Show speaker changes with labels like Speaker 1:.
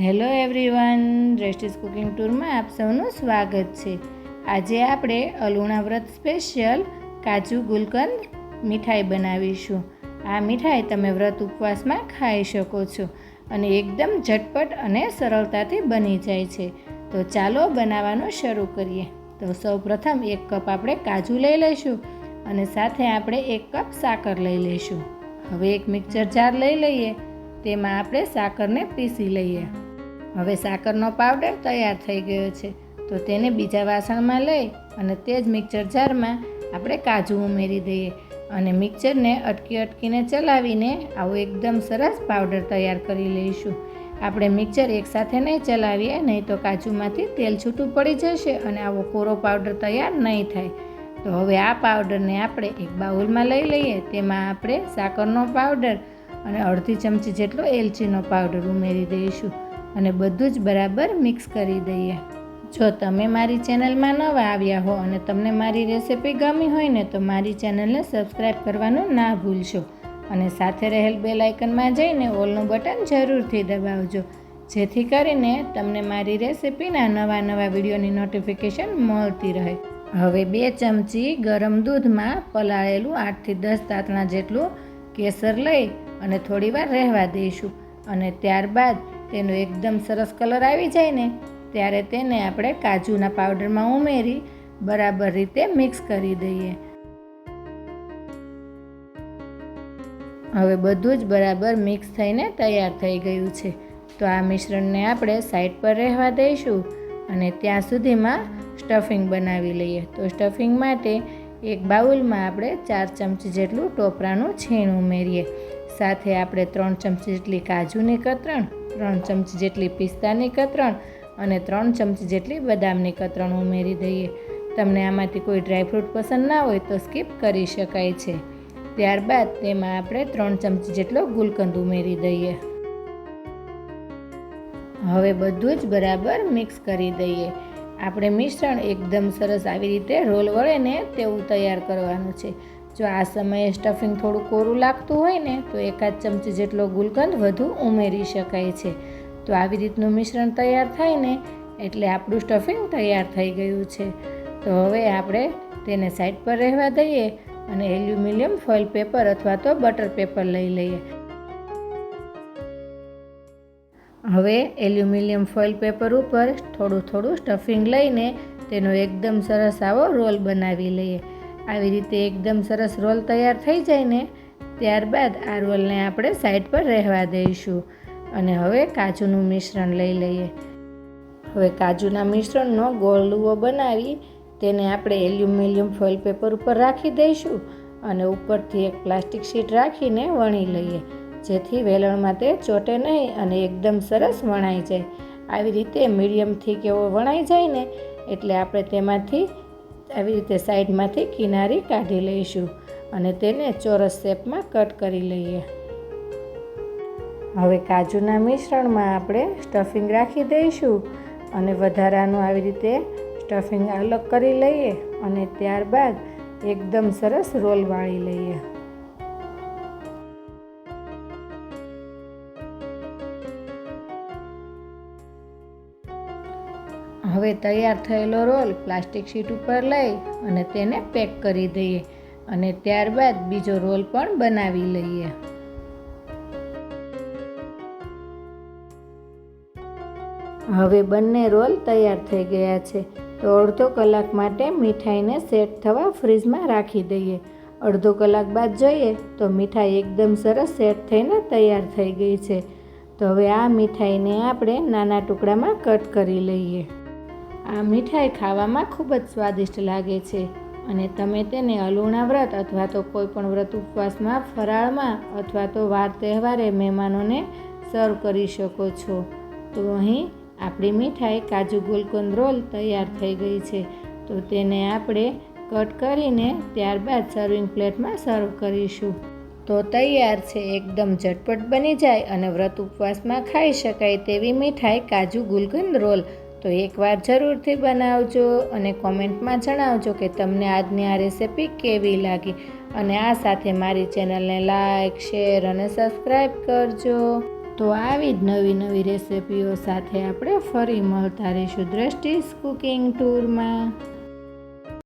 Speaker 1: Hello everyone દ્રષ્ટિસ cooking ટૂરમાં આપ સૌનું સ્વાગત છે. આજે આપણે અલુણા વ્રત સ્પેશિયલ કાજુ ગુલકંદ મીઠાઈ બનાવીશું. આ મીઠાઈ તમે વ્રત ઉપવાસમાં ખાઈ શકો છો અને એકદમ ઝટપટ અને સરળતાથી બની જાય છે. તો ચાલો બનાવવાનું શરૂ કરીએ. તો સૌપ્રથમ એક કપ આપણે કાજુ લઈ લઈશું અને સાથે આપણે એક કપ સાકર લઈ લઈશું. હવે એક મિક્સર જાર લઈ લઈએ. તેમાં આપણે સાકરને પીસી લઈએ. હવે સાકરનો પાવડર તૈયાર થઈ ગયો છે. તો તેને બીજા વાસણમાં લઈ અને તે જ મિક્સર જારમાં આપણે કાજુ ઉમેરી દઈએ અને મિક્સરને અટકી અટકીને ચલાવીને આવો એકદમ સરસ પાવડર તૈયાર કરી લઈશું. આપણે મિક્સર એકસાથે નહીં ચલાવીએ, નહીં તો કાજુમાંથી તેલ છૂટું પડી જશે અને આવો કોરો પાવડર તૈયાર નહીં થાય. તો હવે આ પાવડરને આપણે એક બાઉલમાં લઈ લઈએ, તેમાં આપણે સાકરનો પાવડર અને અડધી ચમચી જેટલો એલચીનો પાવડર ઉમેરી દઈશું. અને બધું જ બરાબર મિક્સ કરી દઈએ. જો તમે મારી ચેનલમાં નવા આવ્યા હો અને તમને મારી રેસિપી ગમી હોય ને તો મારી ચેનલને સબસ્ક્રાઈબ કરવાનું ના ભૂલશો. અને સાથે રહેલ બે લાઇકનમાં જઈને ઓલનું બટન જરૂરથી દબાવજો. જેથી કરીને તમને મારી રેસિપીના નવા નવા વિડીયોની નોટિફિકેશન મળતી રહે. હવે બે ચમચી ગરમ દૂધમાં પલાળેલું આઠથી દસ તાતણા જેટલું કેસર લઈ અને થોડીવાર રહેવા દઈશું. અને ત્યારબાદ તેનો એકદમ સરસ કલર આવી જાય ને, ત્યારે તેને આપણે કાજુના પાવડરમાં ઉમેરી બરાબર રીતે મિક્સ કરી દઈએ. હવે બધું જ બરાબર મિક્સ થઈને તૈયાર થઈ ગયું છે. તો આ મિશ્રણને આપણે સાઈડ પર રહેવા દઈશું અને ત્યાં સુધીમાં સ્ટફિંગ બનાવી લઈએ. તો સ્ટફિંગ માટે એક બાઉલમાં આપણે ચાર ચમચી જેટલું ટોપરાનું છીણ ઉમેરીએ. સાથે આપણે ત્રણ ચમચી જેટલી કાજુની કતરણ, ત્રણ ચમચી જેટલી પિસ્તાની કતરણ અને ત્રણ ચમચી જેટલી બદામની કતરણ ઉમેરી દઈએ. તમને આમાંથી કોઈ ડ્રાયફ્રૂટ પસંદ ના હોય તો સ્કીપ કરી શકાય છે. ત્યારબાદ તેમાં આપણે ત્રણ ચમચી જેટલો ગુલકંદ ઉમેરી દઈએ. હવે બધું જ બરાબર મિક્સ કરી દઈએ. આપણે મિશ્રણ એકદમ સરસ આવી રીતે રોલ વળે ને તેવું તૈયાર કરવાનું છે. જો આ સમયે સ્ટફિંગ થોડું કોરું લાગતું હોય ને, તો એકાદ ચમચી જેટલો ગુલકંદ વધુ ઉમેરી શકાય છે. તો આવી રીતનું મિશ્રણ તૈયાર થાય ને, એટલે આપણું સ્ટફિંગ તૈયાર થઈ ગયું છે. તો હવે આપણે તેને સાઈડ પર રહેવા દઈએ અને એલ્યુમિનિયમ ફોઇલ પેપર અથવા તો બટર પેપર લઈ લઈએ. હવે એલ્યુમિનિયમ ફોઇલ પેપર ઉપર થોડું થોડું સ્ટફિંગ લઈને તેનો એકદમ સરસ આવો રોલ બનાવી લઈએ. આવી રીતે એકદમ સરસ રોલ તૈયાર થઈ જાય ને, ત્યારબાદ આ રોલને આપણે સાઈડ પર રહેવા દઈશું અને હવે કાજુનું મિશ્રણ લઈ લઈએ. હવે કાજુના મિશ્રણનો ગોળ બનાવી તેને આપણે એલ્યુમિનિયમ ફોઇલ પેપર ઉપર રાખી દઈશું અને ઉપરથી એક પ્લાસ્ટિક શીટ રાખીને વણી લઈએ. જેથી વેલણમાં તે ચોટે નહીં અને એકદમ સરસ વણાઈ જાય. આવી રીતે મીડિયમથી કેવો વણાઈ જાય ને, એટલે આપણે તેમાંથી આવી રીતે સાઈડમાંથી કિનારી કાઢી લઈશું અને તેને ચોરસ શેપમાં કટ કરી લઈએ. હવે કાજુના મિશ્રણમાં આપણે સ્ટફિંગ રાખી દઈશું અને વધારાનું આવી રીતે સ્ટફિંગ અલગ કરી લઈએ અને ત્યારબાદ એકદમ સરસ રોલ વાળી લઈએ. હવે તૈયાર થયેલો રોલ પ્લાસ્ટિક શીટ ઉપર લઈ અને તેને પેક કરી દઈએ અને ત્યારબાદ બીજો રોલ પણ બનાવી લઈએ. હવે બંને રોલ તૈયાર થઈ ગયા છે. તો અડધો કલાક માટે મીઠાઈને સેટ થવા ફ્રીજમાં રાખી દઈએ. અડધો કલાક બાદ જોઈએ તો મીઠાઈ એકદમ સરસ સેટ થઈને તૈયાર થઈ ગઈ છે. તો હવે આ મીઠાઈને આપણે નાના ટુકડામાં કટ કરી લઈએ. આ મીઠાઈ ખાવામાં ખૂબ જ સ્વાદિષ્ટ લાગે છે અને તમે તેને અલુણા વ્રત અથવા તો કોઈ પણ વ્રત ઉપવાસમાં, ફરાળમાં અથવા તો વાર તહેવારે મહેમાનોને સર્વ કરી શકો છો. તો અહીં આપણી મીઠાઈ કાજુ ગુલકંદ રોલ તૈયાર થઈ ગઈ છે. તો તેને આપણે કટ કરીને ત્યારબાદ સર્વિંગ પ્લેટમાં સર્વ કરીશું. તો તૈયાર છે, એકદમ ઝટપટ બની જાય અને વ્રત ઉપવાસમાં ખાઈ શકાય તેવી મીઠાઈ કાજુ ગુલકંદ રોલ. તો એકવાર જરૂરથી બનાવજો અને કોમેન્ટમાં જણાવજો કે તમને આજની આ રેસિપી કેવી લાગી. અને આ સાથે મારી ચેનલને લાઇક શેર અને સબસ્ક્રાઈબ કરજો. તો આવી જ નવી નવી રેસિપીઓ સાથે આપણે ફરી મળતા રહીશું દ્રષ્ટિસ કુકિંગ ટૂરમાં.